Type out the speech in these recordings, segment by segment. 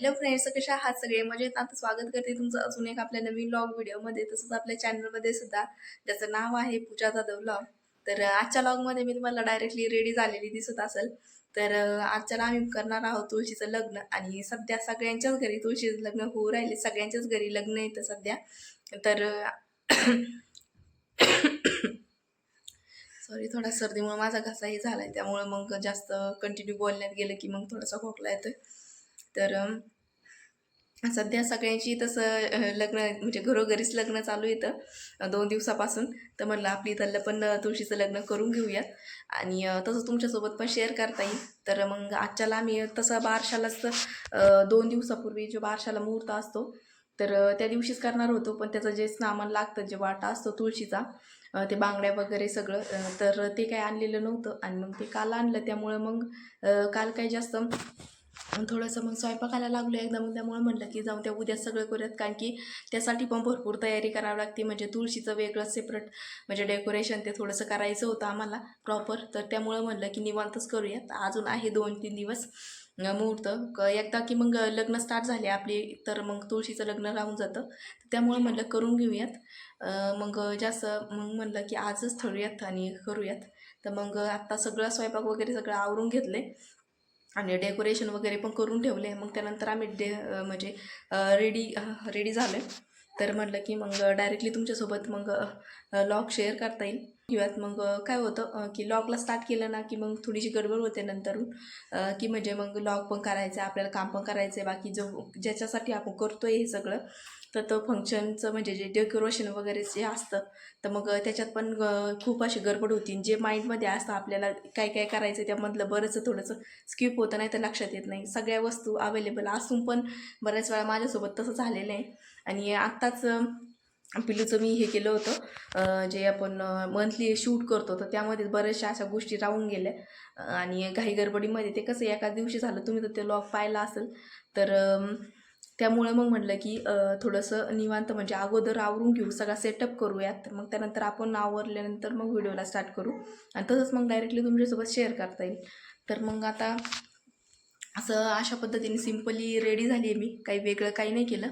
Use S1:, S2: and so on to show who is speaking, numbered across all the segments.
S1: Hello friends कशा आहात सगळे? मजेत आता स्वागत करते तुमचं अजून एक आपल्या नवीन लॉग व्हिडिओमध्ये तसंच आपल्या चॅनलमध्ये सुद्धा. ज्याचं नाव आहे पूजा जाधव लॉग तर आजच्या लॉगमध्ये मी तुम्हाला डायरेक्टली रेडी झालेली दिसत असेल. तर आजच्याला आम्ही करणार आहोत तुळशीचं लग्न. आणि सध्या सगळ्यांच्याच घरी तुळशीचं लग्न होऊ राहिले. सगळ्यांच्याच घरी लग्न येतं सध्या. तर सॉरी थोडा सर्दीमुळे माझा घसाही झाला आहे त्यामुळं मग जास्त कंटिन्यू बोलण्यात गेलं की मग थोडासा खोकला येतोय. तर सध्या सगळ्यांची तसं लग्न म्हणजे घरोघरीच लग्न चालू येतं दोन दिवसापासून. तर म्हटलं आपली इथलं पण तुळशीचं लग्न करून घेऊयात आणि तसं तुमच्यासोबत पण शेअर करता येईल. तर मग आजच्याला आम्ही तसं बारशालाच दोन दिवसापूर्वी जो बारशाला मुहूर्त असतो तर त्या दिवशीच करणार होतो. पण त्याचं जे सामान लागतं जे वाटा असतो तुळशीचा ते बांगड्या वगैरे सगळं तर ते काय आणलेलं नव्हतं. आणि मग ते काल आणलं. त्यामुळं मग काल काय जास्त थोडंसं मग स्वयंपाकाला लागलो एकदा मग त्यामुळे म्हटलं की जाऊन त्या उद्या सगळं करूयात. कारण की त्यासाठी पण भरपूर तयारी करावी लागते. म्हणजे तुळशीचं वेगळं सेपरेट म्हणजे डेकोरेशन ते थोडंसं करायचं होतं आम्हाला प्रॉपर तर त्यामुळं म्हटलं की निवांतच करूयात. अजून आहे दोन तीन दिवस मुहूर्त. क एकदा की मग लग्न स्टार्ट झाले आपली तर मग तुळशीचं लग्न राहून जातं. त्यामुळं म्हटलं करून घेऊयात. मग जास्त मग म्हटलं की आजच ठरूयात आणि करूयात. तर मग आत्ता सगळं स्वयंपाक वगैरे सगळं आवरून घेतले आणि डेकोरेशन वगैरे पण करून ठेवले. मग त्यानंतर आम्ही डे म्हणजे रेडी रेडी झालो तर म्हटलं की मग डायरेक्टली तुमच्यासोबत मग लॉग शेअर करता येईल. किंवा मग काय होतं की लॉगला स्टार्ट केलं ना की मग थोडीशी गडबड होते नंतरून की म्हणजे मग लॉग पण करायचं आहे आपल्याला काम पण करायचं आहे बाकी जो ज्याच्यासाठी आपण करतो आहे हे सगळं तर तो फंक्शनचं म्हणजे जे डेकोरेशन वगैरे जे असतं तर मग त्याच्यात पण खूप अशी गडबड होती. जे माइंडमध्ये असतं आपल्याला काय काय करायचं त्यामधलं बरंचसं थोडंसं स्किप होतं नाही तर लक्षात येत नाही. सगळ्या वस्तू अवेलेबल असून पण बऱ्याच वेळा माझ्यासोबत तसं झालेलं आहे. आणि आत्ताच पिलूचं मी हे केलं होतं जे आपण मंथली शूट करतो तर त्यामध्ये बऱ्याचशा अशा गोष्टी राहून गेल्या. आणि घाई गडबडीमध्ये ते कसं एका दिवशी झालं तुम्ही तर ते लॉग पाहिला असेल. तर त्यामुळे मग म्हटलं की थोडंसं निवांत म्हणजे अगोदर आवरून घेऊ सगळा सेटअप करूयात. मग त्यानंतर आपण आवरल्यानंतर मग व्हिडिओला स्टार्ट करू. आणि तसंच मग डायरेक्टली तुमच्यासोबत शेअर करता येईल. तर मग आता असं अशा पद्धतीने सिम्पली रेडी झाली आहे मी. काही वेगळं काही नाही केलं.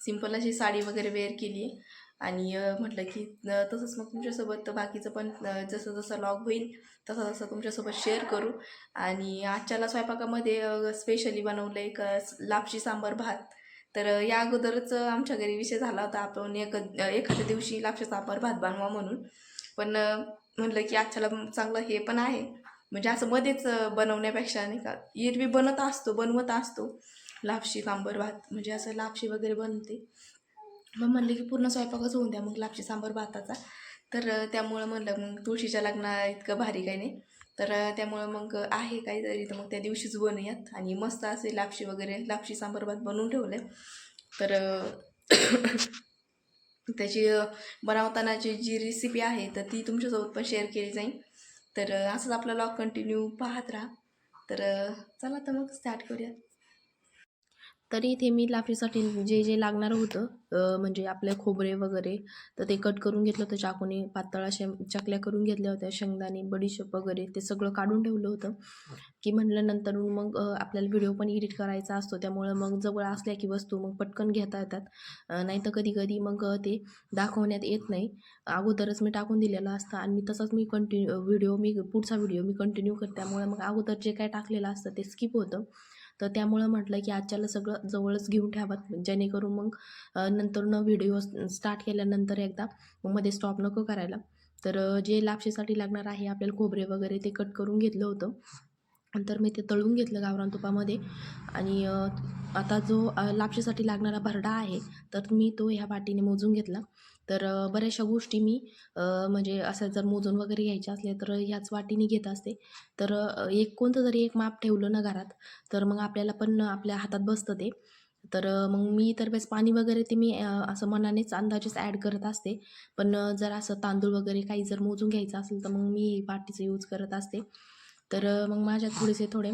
S1: सिंपल अशी साडी वगैरे वेअर केली आहे आणि म्हटलं की तसंच मग तुमच्यासोबत बाकीचं पण जसं जसं लॉग होईल तसं तसं तुमच्यासोबत शेअर करू. आणि आजच्याला स्वयंपाकामध्ये स्पेशली बनवलं एक लापशी सांबार भात. तर या अगोदरच आमच्या घरी विषय झाला होता. आपण एक एखाद्या दिवशी लापशी सांबार भात बनवा म्हणून. पण म्हणलं म्हटलं की आजच्याला चांगलं हे पण आहे. म्हणजे असं मध्येच बनवण्यापेक्षा नाही का एरवी बनत असतो बनवत असतो. लापशी सांबर भात. म्हणजे असं लापशी वगैरे बनते. मग म्हणलं की पूर्ण स्वयंपाकच होऊन द्या मग लापशी सांबर भाताचा. तर त्यामुळं म्हणलं मग तुळशीच्या लग्ना इतकं भारी काही नाही. तर त्यामुळं मग आहे काहीतरी. तर मग त्या दिवशीच बनूयात आणि मस्त असे लापशी वगैरे लापशी सांबर भात बनवून ठेवलं तर त्याची बनवतानाची जी रेसिपी आहे तर ती तुमच्यासोबत पण शेअर केली जाईल. तर असंच आपला लॉग कंटिन्यू पाहत राहा. तर चला तर मग स्टार्ट करूया तरी इथे मी लाफेसाठी जे जे लागणार होतं म्हणजे आपले खोबरे वगैरे तर ते कट करून घेतलं होतं. चाकूने पातळ अशा चकल्या करून घेतल्या होत्या. शेंगदाणे बडीशेप वगैरे ते सगळं काढून ठेवलं होतं. की म्हणल्यानंतर नंतर मग आपल्याला व्हिडिओ पण एडिट करायचा असतो. त्यामुळं मग जवळ असल्या की वस्तू मग पटकन घेता येतात. नाही तर कधी कधी मग ते दाखवण्यात येत नाही. अगोदरच मी टाकून दिलेलं असतं आणि मी तसंच मी कंटिन्यू व्हिडिओ मी पुढचा व्हिडिओ मी कंटिन्यू करते. त्यामुळे मग अगोदर जे काय टाकलेलं असतं ते स्किप होतं. तर त्यामुळं म्हटलं की आजच्याला सगळं जवळच घेऊन ठेवात जेणेकरून मग नंतर न व्हिडिओ स्टार्ट केल्यानंतर एकदा मग मध्ये स्टॉप नको करायला. तर जे लापशेसाठी लागणार आहे आपल्याला खोबरे वगैरे ते कट करून घेतलं होतं. नंतर मी ते तळून घेतलं गावरान तुपामध्ये. आणि आता जो लापशेसाठी लागणारा भरडा आहे तर मी तो ह्या वाटीने मोजून घेतला. तर बऱ्याचशा गोष्टी मी म्हणजे असं जर मोजून वगैरे घ्यायचे असले तर ह्याच वाटीने घेत असते. तर एक कोणतं जरी एक माप ठेवलं ना घरात तर मग आपल्याला पण आपल्या हातात बसतं ते. तर मग मी तर बेस पाणी वगैरे ते मी असं मनानेच अंदाजेच ॲड करत असते. पण जर असं तांदूळ वगैरे काही जर मोजून घ्यायचं असेल तर मग मी वाटीचं यूज करत असते. तर मग माझ्यात थोडेसे थोडे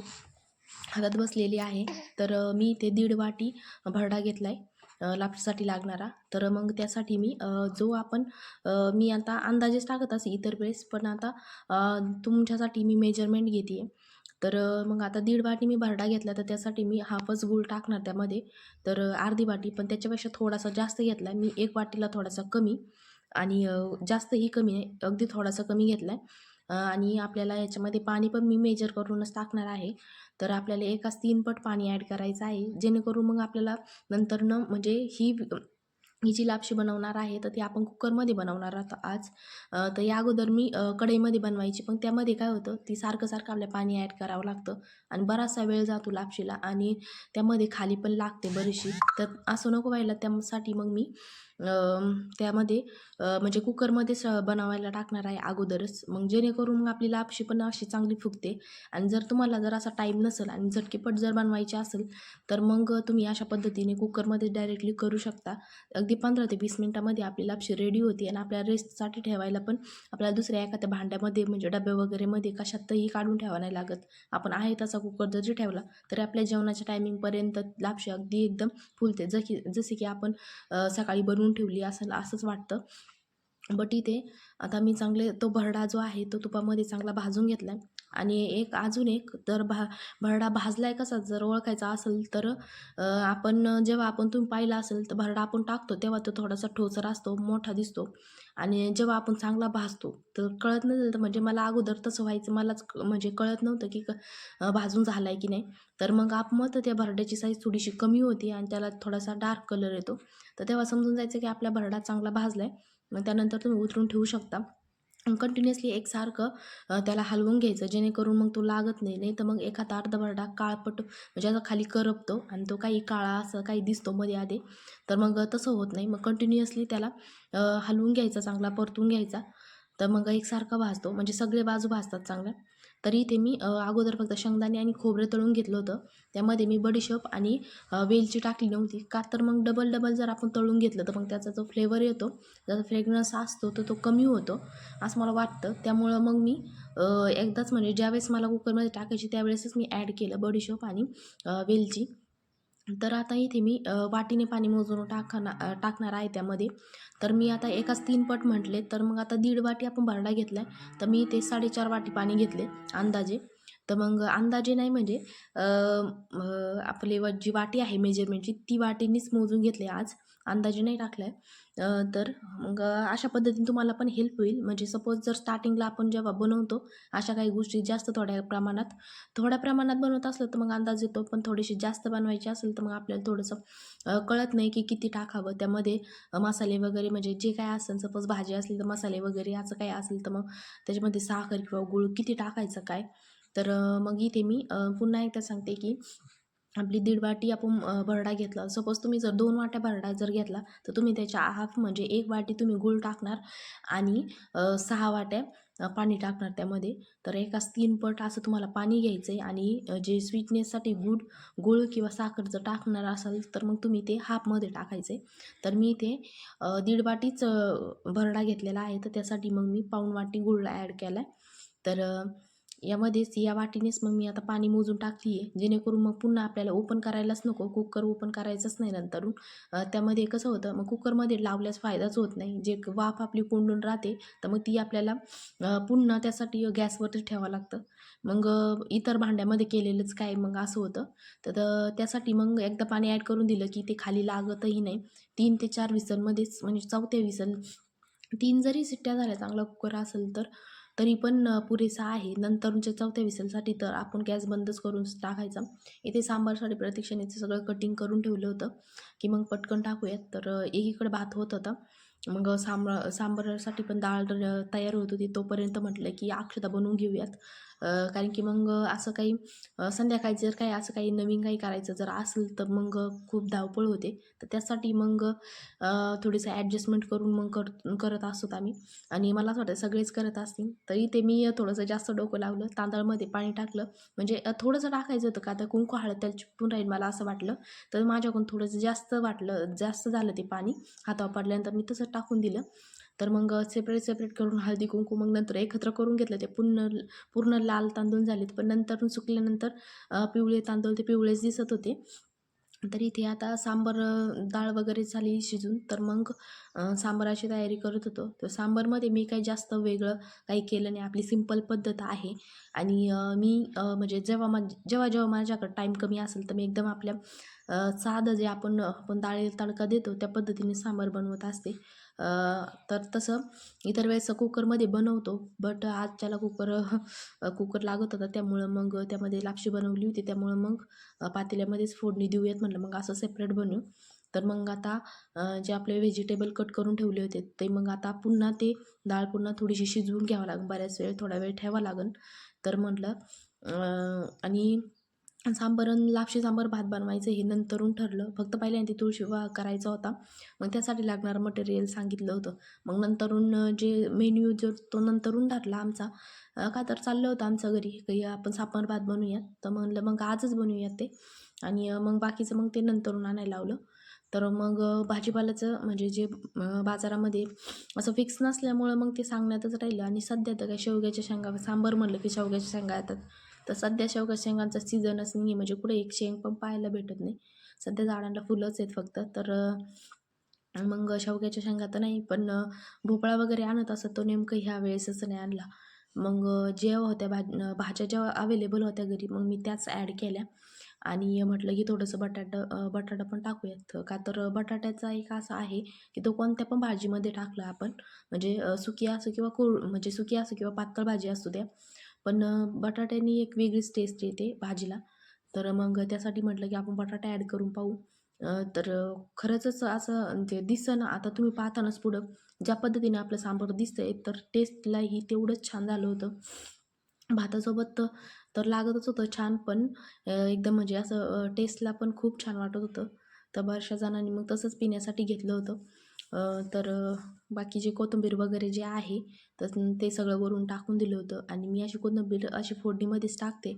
S1: हातात बसलेली आहे. तर मी इथे दीड वाटी भरडा घेतला आहे लापशीसाठी लागणारा. तर मग त्यासाठी मी जो आपण मी आता अंदाजेच टाकत असे इतर वेळेस पण आता तुमच्यासाठी मी मेजरमेंट घेते.
S2: तर मग आता दीड वाटी मी भरडा घेतला तर त्यासाठी मी हाफच गूळ टाकणार त्यामध्ये. तर अर्धी वाटी पण त्याच्यापेक्षा थोडासा जास्त घेतला. मी एक वाटीला थोडासा कमी आणि जास्तही कमी आहे अगदी थोडासा कमी घेतला आहे आणि आपल्याला याच्यामध्ये पाणी पण मी मेजर करूनच टाकणार आहे. तर आपल्याला एकाच तीन पट पाणी ॲड करायचं आहे. जेणेकरून मग आपल्याला नंतरनं म्हणजे ही ही जी लापशी बनवणार आहे तर ती आपण कुकरमध्ये बनवणार आहोत आज. तर या अगोदर मी कढईमध्ये बनवायची. पण त्यामध्ये काय होतं ती सारखं सारखं आपल्या पाणी ॲड करावं लागतं आणि बराचसा वेळ जातो लापशीला आणि त्यामध्ये खाली पण लागते बरीचशी. तर असं नको व्हायला त्यासाठी मग मी त्यामध्ये म्हणजे कुकरमध्येच बनवायला टाकणार आहे अगोदरच. मग जेणेकरून मग आपली लापशी पण अशी चांगली फुगते. आणि जर तुम्हाला जर असा टाईम नसेल आणि झटकीपट जर बनवायची असेल तर मग तुम्ही अशा पद्धतीने कुकरमध्ये डायरेक्टली करू शकता. अगदी पंधरा ते वीस मिनटामध्ये आपली लापशी रेडी होती आणि आपल्या रेस्टसाठी ठेवायला पण आपल्याला दुसऱ्या एखाद्या भांड्यामध्ये म्हणजे डबे वगैरेमध्ये कशातही काढून ठेवा नाही लागत. आपण आहे तसा कुकर जरी ठेवला तरी आपल्या जेवणाच्या टायमिंगपर्यंत लापशी अगदी एकदम फुलते. जशी जसे की आपण सकाळी बनवून ठेवली असेल असंच वाटतं. बट इथे आता मी चांगले तो भरडा जो आहे तो तुपामध्ये चांगला भाजून घेतला आहे. आणि एक अजून एक तर भा भरडा भाजला आहे कसा जर ओळखायचा असेल तर आपण जेव्हा आपण तुम्ही पाहिला असेल तर भरडा आपण टाकतो तेव्हा तो थोडासा ठोसर असतो मोठा दिसतो. आणि जेव्हा आपण चांगला भाजतो तर कळत नसेल तर म्हणजे मला अगोदर तसं व्हायचं मलाच म्हणजे कळत नव्हतं की क भाजून झाला आहे की नाही. तर मग आप मग त्या भरड्याची साईज थोडीशी कमी होती आणि त्याला थोडासा डार्क कलर येतो. तर तेव्हा समजून जायचं की आपला भरडा चांगला भाजला आहे मग त्यानंतर तुम्ही उतरून ठेवू शकता. कंटिन्युअसली एकसारखं त्याला हलवून घ्यायचं. जेणेकरून मग तो लागत नाही. नाही तर मग एखादा अर्धा भरडा काळपट म्हणजे आता खाली करपतो आणि तो काही काळा असं काही दिसतो मध्ये आधी तर मग तसं होत नाही. मग कंटिन्युअसली त्याला हलवून घ्यायचा चांगला परतून घ्यायचा. तर मग एकसारखा भाजतो. म्हणजे सगळे बाजू भाजतात चांगल्या. तरी इथे मी अगोदर फक्त शेंगदाणे आणि खोबरं तळून घेतलं होतं. त्यामध्ये मी बडीशोप आणि वेलची टाकली नव्हती. का तर मग डबल डबल जर आपण तळून घेतलं तर मग त्याचा जो फ्लेवर येतो त्याचा फ्रेग्रन्स असतो तर तो कमी होतो असं मला वाटतं. त्यामुळं मग मी एकदाच म्हणजे ज्यावेळेस मला कुकरमध्ये टाकायची त्यावेळेसच मी ॲड केलं बडीशोप आणि वेलची. तर आता इथे मी वाटीने पाणी मोजून टाकणार टाकणार आहे त्यामध्ये. तर मी आता एकाच तीन पट म्हटले तर मग आता दीड वाटी आपण भरडा घेतला आहे तर मी इथे साडेचार वाटी पाणी घेतले अंदाजे. तर मग अंदाजे नाही म्हणजे आपली व जी वाटी आहे मेजरमेंटची ती वाटीनीच मोजून घेतली आज. अंदाजे नाही टाकलाय. आहे तर मग अशा पद्धतीने तुम्हाला पण हेल्प होईल. म्हणजे सपोज जर स्टार्टिंगला आपण जेव्हा बनवतो अशा काही गोष्टी जास्त थोड्या प्रमाणात थोड्या प्रमाणात बनवत असलं तर मग अंदाज येतो पण थोडीशी जास्त बनवायची असेल तर मग आपल्याला थोडंसं कळत नाही की किती टाकावं. त्यामध्ये मसाले वगैरे म्हणजे जे काय असेल सपोज भाजी असली तर मसाले वगैरे असं काय असेल तर मग त्याच्यामध्ये साखर किंवा गूळ किती टाकायचं काय? तर मग इथे मी पुन्हा एकदा सांगते की आपली दीड वाटी आपण भरडा घेतला. सपोज तुम्ही जर दोन वाट्या भरडा जर घेतला तर तुम्ही त्याच्या हाफ म्हणजे एक वाटी तुम्ही गूळ टाकणार आणि सहा वाट्या पाणी टाकणार त्यामध्ये. तर एकाच तीन पट असं तुम्हाला पाणी घ्यायचं आहे आणि जे स्वीटनेससाठी गुड गूळ किंवा साखर जर टाकणार असाल तर मग तुम्ही ते हाफमध्ये टाकायचं आहे तर मी इथे दीड वाटीच भरडा घेतलेला आहे. तर त्यासाठी मग मी पाऊण वाटी गुळ ॲड केला आहे तर यामध्येच या वाटीनेच मग मी आता पाणी मोजून टाकली आहे जेणेकरून मग पुन्हा आपल्याला ओपन करायलाच नको कुकर ओपन करायचंच नाही नंतरून. त्यामध्ये कसं होतं मग कुकरमध्ये लावल्यास फायदाच होत नाही. जे वाफ आपली कोंडून राहते तर मग ती आपल्याला पुन्हा त्यासाठी गॅसवरच ठेवावं लागतं. मग इतर भांड्यामध्ये केलेलंच काय मग असं होतं. तर त्यासाठी मग एकदा पाणी ॲड करून दिलं की ते खाली लागतही नाही. तीन ते चार विसलमध्येच म्हणजे चौथ्या विसल तीन जरी सिट्ट्या झाल्या चांगला कुकर असेल तर तरी पण पुरेसा आहे. नंतरच्या चौथ्या विसलसाठी तर आपण गॅस बंदच करून टाकायचा. इथे सांबारसाठी प्रतीक्षणेचं सगळं कटिंग करून ठेवलं होतं की मग पटकन टाकूयात. तर एकीकडे भात होत होता. मग सांबार सांबारासाठी पण डाळ तयार होत होती. तोपर्यंत म्हटलं की अक्षता बनवून घेऊयात. कारण की मग असं काही संध्याकाळी जर काही असं काही नवीन काही करायचं जर असेल तर मग खूप धावपळ होते. तर त्यासाठी मग थोडीसं ॲडजस्टमेंट करून मग कर करत असतो आम्ही. आणि मला असं वाटतं सगळेच करत असतील. तरी ते मी थोडंसं जास्त डोकं लावलं तांदळामध्ये पाणी टाकलं. म्हणजे थोडंसं टाकायचं होतं का आता कुंकू हळद त्याला चिपून राहील मला असं वाटलं. तर माझ्याकडून थोडंसं जास्त वाटलं जास्त झालं ते पाणी. हातावर पडल्यानंतर मी तसं टाकून दिलं. तर मग सेपरेट सेपरेट करून हळदी कुंकू मग नंतर एकत्र करून घेतलं. ते पूर्ण पूर्ण लाल तांदूळ झालेत. पण नंतर सुकल्यानंतर पिवळे तांदूळ ते पिवळेच दिसत होते. तर इथे आता सांबार डाळ वगैरे झाली शिजून. तर मग सांबाराची तयारी करत होतो. तर सांबारमध्ये मी काही जास्त वेगळं काही केलं नाही. आपली सिंपल पद्धत आहे. आणि मी म्हणजे जेव्हा मा जेव्हा जेव्हा माझ्याकडं टाईम कमी असेल तर मी एकदम आपल्या साधं जे आपण आपण डाळी तडका देतो त्या पद्धतीने सांबार बनवत असते. तर तसं इतर वेळेस कुकरमध्ये बनवतो. बट आजच्याला कुकर कुकर लागत होता. त्यामुळं मग त्यामध्ये लापशी बनवली होती. त्यामुळं मग पातेल्यामध्येच फोडणी देऊयात म्हटलं. मग असं सेपरेट बनवू. तर मग आता जे आपले व्हेजिटेबल कट करून ठेवले होते ते मग आता पुन्हा ते डाळ पुन्हा थोडीशी शिजवून घ्यावं लागेल. बऱ्याच वेळ थोडा वेळ ठेवावं लागेल. तर म्हटलं आणि सांबार आणि लापशी सांबार भात बनवायचं हे नंतरून ठरलं. फक्त पहिल्यांदा ते तुळशी विवाह करायचा होता. मग त्यासाठी लागणारं मटेरियल सांगितलं होतं. मग नंतरून जे मेन्यू जो तो नंतरून ठरला आमचा का तर चाललं होतं आमचं घरी. काही आपण सांबार भात बनवूयात. तर म्हणलं मग आजच बनवूयात ते. आणि मग बाकीचं मग ते नंतरून आणायला लावलं. तर मग भाजीपाल्याचं म्हणजे जे बाजारामध्ये असं फिक्स नसल्यामुळं मग ते सांगण्यातच राहिलं. आणि सध्या तर काय शेवग्याच्या शेंगा सांबार म्हणलं की शेवग्याच्या शेंगा येतात. तर सध्या शेवग्याच्या शेंगांचा सीझनच नाही आहे म्हणजे कुठे एक शेंग पण पाहायला भेटत नाही. सध्या झाडांना फुलंच आहेत फक्त. तर मग शेवग्याच्या शेंगा तर नाही पण भोपळा वगैरे आणत असत तो नेमकं ह्या वेळेसच नाही आणला. मग जेव्हा होत्या भाज भाज्या जेव्हा अवेलेबल होत्या घरी मग मी त्याच ॲड केल्या. आणि म्हटलं की थोडंसं बटाटं बटाटा पण टाकूयात. का तर बटाट्याचा एक असा आहे की तो कोणत्या पण भाजीमध्ये टाकला आपण. म्हणजे सुकी असो किंवा कोर म्हणजे सुकी असो किंवा पातळ भाजी असू द्या पण बटाट्यानी एक वेगळीच टेस्ट येते भाजीला. तर मग त्यासाठी म्हटलं की आपण बटाटा ॲड करून पाहू. तर खरंच असं ते दिसतं ना आता तुम्ही पाहतानाच पुढं ज्या पद्धतीने आपलं सांबार दिसतंय तर टेस्टलाही तेवढंच छान झालं होतं. भातासोबत तर तर लागतच होतं छान पण एकदम म्हणजे असं टेस्टला पण खूप छान वाटत होतं. तर बऱ्याचशा जणांनी मग तसंच पिण्यासाठी घेतलं होतं. तर बाकी जे कोथिंबीर वगैरे जे आहे तर ते सगळं वरून टाकून दिलं होतं. आणि मी अशी कोथिंबीर अशी फोडणीमध्येच टाकते.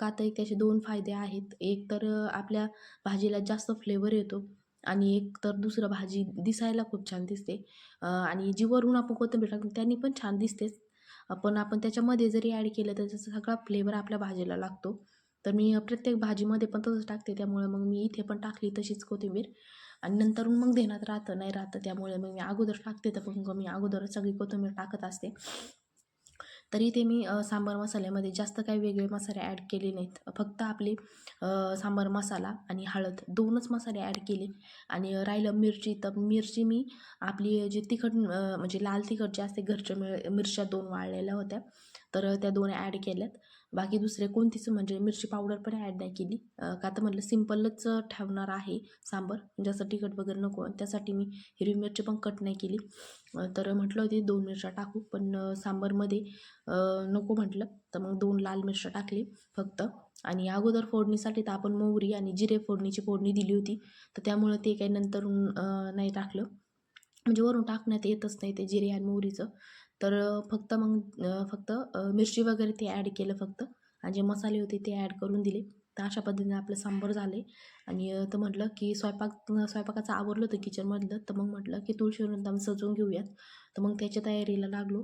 S2: का तर एक त्याचे दोन फायदे आहेत. एक तर आपल्या भाजीला जास्त फ्लेवर येतो. आणि एक तर दुसरं भाजी दिसायला खूप छान दिसते. आणि जी वरून आपण कोथिंबीर टाकतो त्यांनी पण छान दिसतेच. पण आपण त्याच्यामध्ये जरी ॲड केलं तर त्याचा सगळा फ्लेवर आपल्या भाजीला लागतो. तर मी प्रत्येक भाजीमध्ये पण तसंच टाकते. त्यामुळे मग मी इथे पण टाकली तशीच कोथिंबीर. आणि नंतर मग देण्यात राहतं नाही राहतं त्यामुळे मग मी अगोदर टाकते तर मग मी अगोदर सगळी कोथिंबीर टाकत असते. तरी ते मी सांबार मसाल्यामध्ये जास्त काही वेगळे मसाले ॲड केले नाहीत. फक्त आपले सांबार मसाला आणि हळद दोनच मसाले ॲड केले. आणि राहिलं मिरची तर मिरची मी आपली जे तिखट म्हणजे लाल तिखट जे असते घरच्या मिर मिरच्या दोन वाळलेल्या होत्या तर त्या दोन ॲड केल्यात. बाकी दुसरे कोणतीच म्हणजे मिरची पावडर पण ॲड नाही केली. का तर म्हटलं सिम्पलच ठेवणार आहे सांबर. म्हणजे असं तिखट वगैरे नको. त्यासाठी मी हिरवी मिरची पण कट नाही केली. तर म्हटलं होती दोन मिरच्या टाकू. पण सांबरमध्ये सांबारमध्ये नको म्हटलं. तर मग दोन लाल मिरच्या टाकली फक्त. आणि अगोदर फोडणीसाठी तर आपण मोहरी आणि जिरे फोडणीची फोडणी दिली होती. तर त्यामुळं ते काही नंतर नाही टाकलं. म्हणजे वरून टाकण्यात येतच नाही ते जिरे आणि मोहरीचं. तर फक्त मग फक्त मिरची वगैरे ते ॲड केलं फक्त आणि जे मसाले होते ते ॲड करून दिले. तर अशा पद्धतीने आपलं सांबार झाले आणि तर म्हटलं की स्वयंपाक स्वयंपाकाचं आवरलं होतं किचनमधलं तर मग म्हटलं की तुळशीवरून सजवून घेऊयात. तर मग त्याच्या तयारीला लागलो.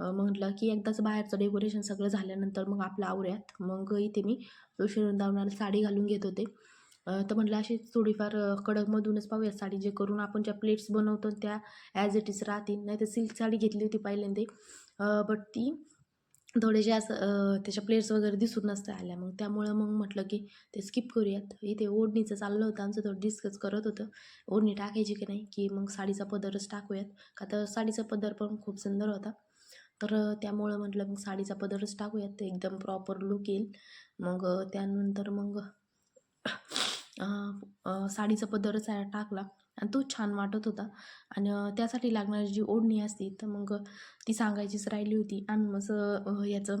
S2: मग म्हटलं की एकदाच बाहेरचं डेकोरेशन सगळं झाल्यानंतर मग आपलं आवरूयात. मग इथे मी तुळशी वृंदावनाला साडी घालून घेत होते. तर म्हटलं अशी थोडीफार कडकमधूनच पाहूया साडी जे करून आपण ज्या प्लेट्स बनवतो त्या ॲज इट इज राहतील. नाही तर सिल्क साडी घेतली होती पहिल्यांदा. बट ती थोडेसे असं त्याच्या प्लेट्स वगैरे दिसून नसत्या आल्या. मग त्यामुळं मग म्हटलं की ते स्किप करूयात. इथे ओढणीचं चाललं होतं. आमचं थोडं डिस्कस करत होतं. ओढणी टाकायची की नाही? की मग साडीचा पदरच टाकूयात. का तर साडीचा पदर पण खूप सुंदर होता. तर त्यामुळं म्हटलं मग साडीचा पदरच टाकूयात. एकदम प्रॉपर लुक येईल. मग त्यानंतर मग साडीचा पदरच टाकला आणि तो छान वाटत होता. आणि त्यासाठी लागणारी जी ओढणी असती तर मग ती सांगायचीच राहिली होती. आणि मग याचं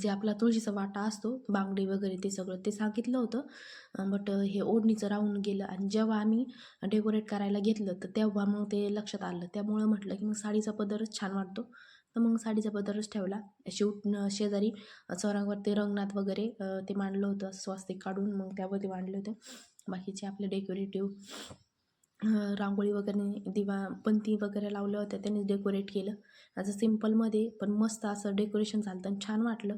S2: जे आपला तुळशीचा वाटा असतो बांगडी वगैरे ते सगळं ते सांगितलं होतं. बट हे ओढणीचं राहून गेलं. आणि जेव्हा आम्ही डेकोरेट करायला घेतलं तर तेव्हा मग ते लक्षात आलं. त्यामुळं म्हटलं की मग साडीचा पदरच छान वाटतो. तर मग साडीचा पदरच ठेवला. शेवट शेजारी चौरांवरती रंगनाथ वगैरे ते मांडलं होतं स्वास्तिक काढून मग त्यावरती मांडले होते. बाकीचे आपले डेकोरेटिव्ह रांगोळी वगैरे दिवा पंती वगैरे लावल्या होत्या त्यांनी डेकोरेट केलं. असं सिम्पलमध्ये पण मस्त असं डेकोरेशन झालं तर छान वाटलं.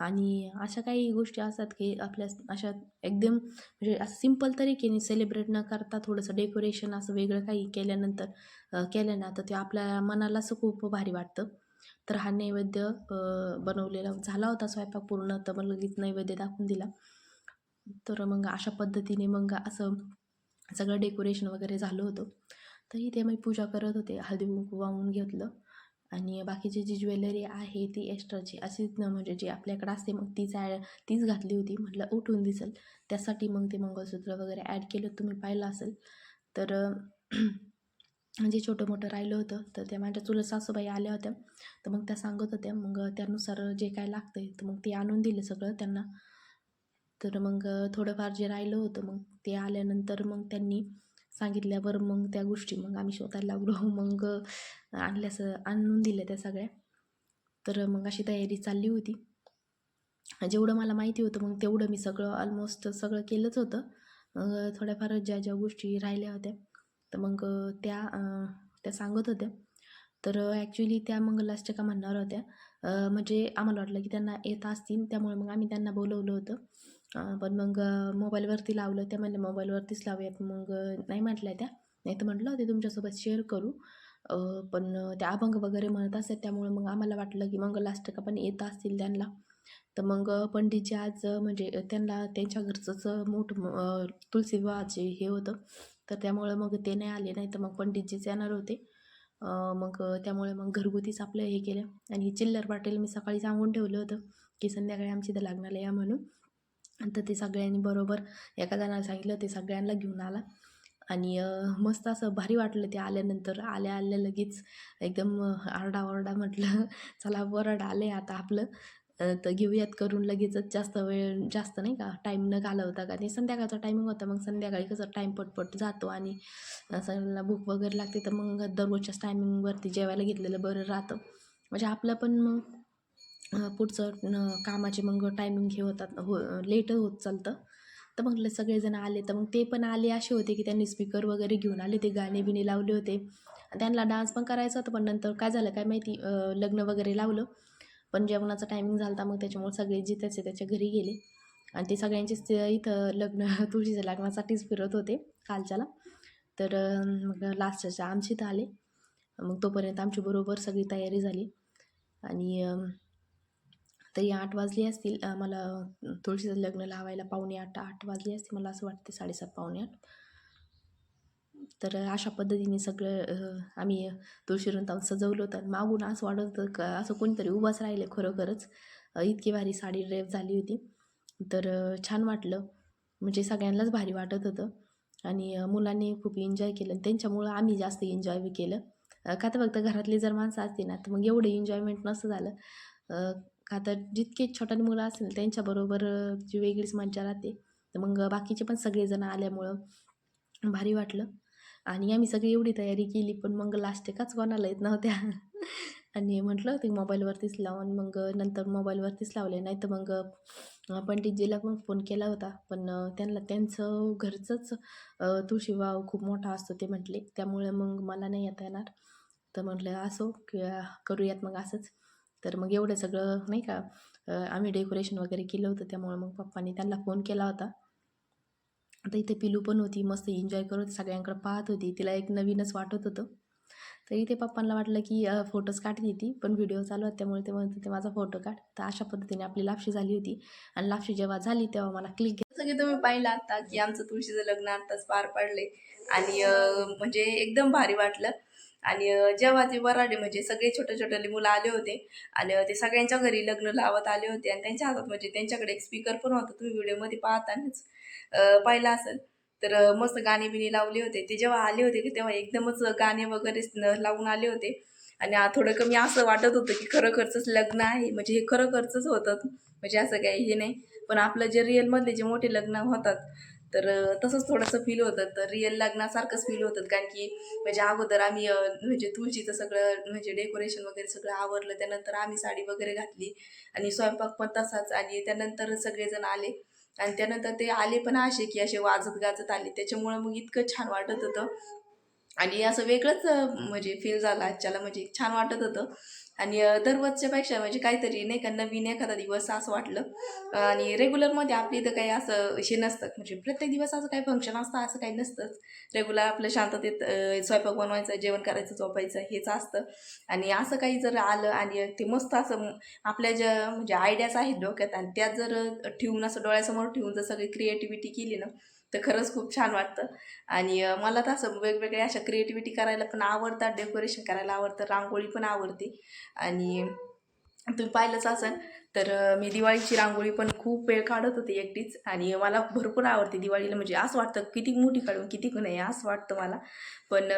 S2: आणि अशा काही गोष्टी असतात की आपल्या अशा एकदम म्हणजे असं सिंपल तरीकेने सेलिब्रेट न करता थोडंसं डेकोरेशन असं वेगळं काही केल्यानंतर केल्यानं केलं ना तर ते आपल्या मनाला असं खूप भारी वाटतं. तर हा नैवेद्य बनवलेला झाला होता स्वयंपाक पूर्ण तर मग लगेच नैवेद्य दाखवून दिला. तर मग अशा पद्धतीने मग असं सगळं डेकोरेशन वगैरे झालं होतं. तर इथे मी पूजा करत होते हळदी कुंकू वाहून घेतलं. आणि बाकीची जी ज्वेलरी आहे ती एक्स्ट्राची अशीच न म्हणजे जी आपल्याकडे असते मग तीच ॲड तीच घातली होती. म्हटलं उठून दिसेल. त्यासाठी मग ते मंगळसूत्र वगैरे ॲड केलं. तुम्ही पाहिलं असेल. तर जे छोटं मोठं राहिलं होतं तर त्या माझ्या चुलत सासूबाई आल्या होत्या. तर मग त्या सांगत होत्या. मग त्यानुसार जे काय लागतं आहे तर मग ते आणून दिलं सगळं त्यांना. तर मग थोडंफार जे राहिलं होतं मग ते आल्यानंतर मग त्यांनी सांगितल्यावर मग त्या गोष्टी मग आम्ही शोधायला लागलो. मग आणल्यास आणून दिल्या त्या सगळ्या. तर मग अशी तयारी चालली होती. जेवढं मला माहिती होतं मग तेवढं मी सगळं ऑलमोस्ट सगळं केलंच होतं. मग थोड्याफार ज्या ज्या गोष्टी राहिल्या होत्या तर मग त्या त्या सांगत होत्या. तर ॲक्च्युली त्या मंगलाष्टका म्हणणार होत्या. म्हणजे आम्हाला वाटलं की त्यांना येत असतील त्यामुळे मग आम्ही त्यांना बोलवलं होतं. पण मग मोबाईलवरती लावलं त्या म्हणल्या मोबाईलवरतीच लावूयात. मग नाही म्हटल्या त्या. नाही तर म्हटलं ते तुमच्यासोबत शेअर करू. पण त्या अभंग वगैरे म्हणत असतात त्यामुळं मग आम्हाला वाटलं की मग लास्टर का पण येत असतील त्यांना. तर मग पंडितजी आज म्हणजे त्यांना त्यांच्या घरचंच मोठं तुलसी विवाहाचे हे होतं. तर त्यामुळं मग ते नाही आले. नाही तर मग पंडितजीच येणार होते. मग त्यामुळे मग घरगुतीच आपलं हे केलं आणि चिल्लर पाटील मी सकाळी सांगून ठेवलं होतं की संध्याकाळी आमची इथं लग्नाला या म्हणून. तर ते सगळ्यांनी बरोबर एका जणाला सांगितलं ते सगळ्यांना घेऊन आला. आणि मस्त असं भारी वाटलं ते आल्यानंतर. आल्या आल्या लगेच एकदम आरडाओरडा म्हटलं चला वरड आले आता आपलं. तर घेऊयात करून. लगेचच जास्त वेळ जास्त नाही का टाईम न घालवता का ते संध्याकाळचा टायमिंग होता. मग संध्याकाळी कसं टाईम पटपट जातो आणि सगळ्यांना भूक वगैरे लागते तर मग दररोजच्याच टायमिंगवरती जेवायला घेतलेलं बरं राहतं. म्हणजे आपलं पण मग पुढचं कामाचे मग टायमिंग हे होतात हो लेट होत चालतं. तर मग सगळेजण आले तर मग ते पण आले असे होते की त्यांनी स्पीकर वगैरे घेऊन आले ते गाणे बिणे लावले होते. त्यांना डान्स पण करायचा होता पण नंतर काय झालं काय माहिती लग्न वगैरे लावलं. पण जेवणाचा टायमिंग झाला मग त्याच्यामुळे सगळे जे त्याच्या घरी गेले. आणि ते सगळ्यांचेच इथं लग्न तुळशीच्या लग्नासाठीच फिरत होते कालच्याला. तर मग लास्टच्या आमची इथं आले. मग तोपर्यंत आमची बरोबर सगळी तयारी झाली. आणि तरी आठ वाजले असतील आम्हाला तुळशीचं लग्न लावायला पावणे आठ आठ वाजले असतील मला असं वाटते साडेसात पावणे आठ. तर अशा पद्धतीने सगळं आम्ही तुळशी जाऊन सजवलं होतं. मागून असं वाटत होतं का असं कोणीतरी उभाच राहिले खरोखरच. इतकी भारी साडी ड्रेप झाली होती. तर छान वाटलं. म्हणजे सगळ्यांनाच भारी वाटत होतं. आणि मुलांनी खूप एन्जॉय केलं. आणि त्यांच्यामुळं आम्ही जास्त एन्जॉय बी केलं. का तर फक्त घरातले जर माणसं असते ना तर मग एवढं एन्जॉयमेंट नसतं झालं. का तर जितके छोटाली मुलं असेल त्यांच्याबरोबर जी वेगळीच मज्जा राहते. तर मग बाकीचे पण सगळेजण आल्यामुळं भारी वाटलं. आणि आम्ही सगळी एवढी तयारी केली पण मग लास्ट एकाच कोणाला येत नव्हत्या. आणि म्हटलं होते मोबाईलवरतीच लावून मग नंतर मोबाईलवरतीच लावले. नाही तर मग पंडितजीला पण फोन केला होता. पण त्यांना त्यांचं घरचंच अं, तुळशी वाव खूप मोठा असतो ते म्हटले. त्यामुळे मग मला नाही येता येणार. तर म्हटलं असो की करूयात मग असंच. तर मग एवढं सगळं नाही का आम्ही डेकोरेशन वगैरे केलं होतं त्यामुळे मग पप्पांनी त्यांना फोन केला होता. आता इथे पिलू पण होती मस्त एन्जॉय करत सगळ्यांकडे पाहत होती. तिला एक नवीनच वाटत होतं. तर इथे पप्पांना वाटलं की फोटोज काढते ती पण व्हिडिओ चालू होता त्यामुळे ते म्हणत होते माझा फोटो काढ. तर अशा पद्धतीने आपली लापशी झाली होती. आणि लापशी जेव्हा झाली तेव्हा मला क्लिक
S1: सगळे तुम्ही पाहिलं आता की आमचं तुळशीचं लग्न आताच पार पडले आणि म्हणजे एकदम भारी वाटलं. आणि जेव्हा ते वराडे म्हणजे सगळे छोटे छोटे मुलं आले होते आणि ते सगळ्यांच्या घरी लग्न लावत आले होते आणि त्यांच्या हातात म्हणजे त्यांच्याकडे एक स्पीकर पण होता तुम्ही व्हिडिओमध्ये पाहतानाच. पाहिला असेल तर मस्त गाणे बिणे लावले होते. ते जेव्हा आले होते की तेव्हा एकदमच गाणे वगैरे लावून आले होते आणि थोडं कमी असं वाटत होतं की खरोखरचंच लग्न आहे. म्हणजे हे खरोखरचंच होतं. म्हणजे असं काही हे नाही. पण आपलं जे रिअलमधले जे मोठे लग्न होतात तर तसंच थोडंसं फील होतं. तर रिअल लग्नासारखंच फील होतं. कारण की म्हणजे अगोदर आम्ही म्हणजे तुळशीचं सगळं म्हणजे डेकोरेशन वगैरे सगळं आवरलं. त्यानंतर आम्ही साडी वगैरे घातली. आणि स्वयंपाक पण तसाच. आणि त्यानंतर सगळेजण आले. आणि त्यानंतर ते आले पण असे की असे वाजत गाजत आले. त्याच्यामुळं मग इतकं छान वाटत होतं. आणि असं वेगळंच म्हणजे फील झालं आजच्याला म्हणजे छान वाटत होतं. आणि दररोजच्या पेक्षा म्हणजे काहीतरी नाही का नवीन एखादा दिवस असं वाटलं. आणि रेग्युलरमध्ये आपली इथं काही असं हे नसतं. म्हणजे प्रत्येक दिवस असं काही फंक्शन असतं असं काही नसतंच. रेग्युलर आपलं शांततेत स्वयंपाक बनवायचं जेवण करायचं झोपायचं हेच असतं. आणि असं काही जर आलं आणि ते मस्त असं आपल्या ज्या म्हणजे आयडियाज आहेत डोक्यात आणि त्या जर ठेवून असं डोळ्यासमोर ठेवून जर सगळी क्रिएटिव्हिटी केली ना तर खरंच खूप छान वाटतं. आणि मला तर असं वेगवेगळ्या अशा क्रिएटिव्हिटी करायला पण आवडतात डेकोरेशन करायला आवडतं रांगोळी पण आवडते. आणि तुम्ही पाहिलंच असेल तर मी दिवाळीची रांगोळी पण खूप वेळ काढत होते एकटीच. आणि मला भरपूर आवडते दिवाळीला. म्हणजे असं वाटतं किती मोठी काढून किती नाही असं वाटतं मला. पण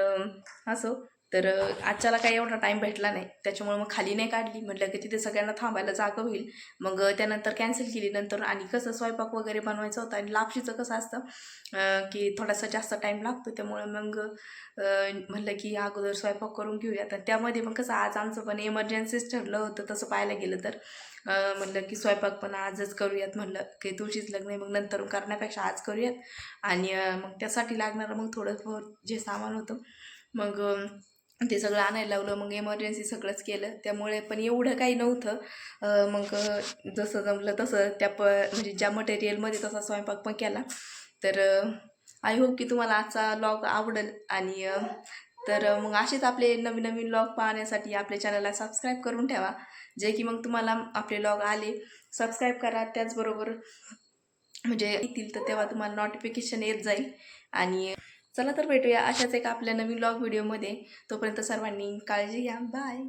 S1: असो असं तर आजच्याला काही एवढा टाईम भेटला नाही. त्याच्यामुळे मग खाली नाही काढली. म्हटलं की तिथे सगळ्यांना थांबायला जागा होईल. मग त्यानंतर कॅन्सल केली. नंतर आणि कसं स्वयंपाक वगैरे बनवायचं होतं आणि लापशीचं कसं असतं की थोडासा जास्त टाईम लागतो. त्यामुळे मग म्हटलं म्हणलं की अगोदर स्वयंपाक करून घेऊयात. आणि त्यामध्ये मग कसं आज आमचं पण इमर्जन्सीच ठरलं होतं तसं पाहायला गेलं तर. म्हटलं म्हणलं की स्वयंपाक पण आजच करूयात म्हणलं की तुळशीच लग्न आहे मग नंतर करण्यापेक्षा आज करूयात. आणि मग त्यासाठी लागणारं मग थोडं जे सामान होतं. मग ते सगळं आणायला लावलं मग इमर्जन्सी सगळंच केलं. त्यामुळे पण एवढं काही नव्हतं. मग जसं जमलं तसं त्या प म्हणजे ज्या मटेरियलमध्ये तसा स्वयंपाक पण केला. तर आय होप की तुम्हाला आजचा लॉग आवडेल आणि तर मग असेच आपले नवीन नवीन लॉग पाहण्यासाठी आपल्या चॅनलला सबस्क्राईब करून ठेवा. जे की मग तुम्हाला आपले लॉग आले सबस्क्राईब करा. त्याचबरोबर म्हणजे येतील तर तेव्हा तुम्हाला नोटिफिकेशन येत जाईल. आणि चला तर भेटूया अशाच एक आपल्या नवीन लॉग व्हिडिओमध्ये तोपर्यंत सर्वांनी काळजी घ्या. बाय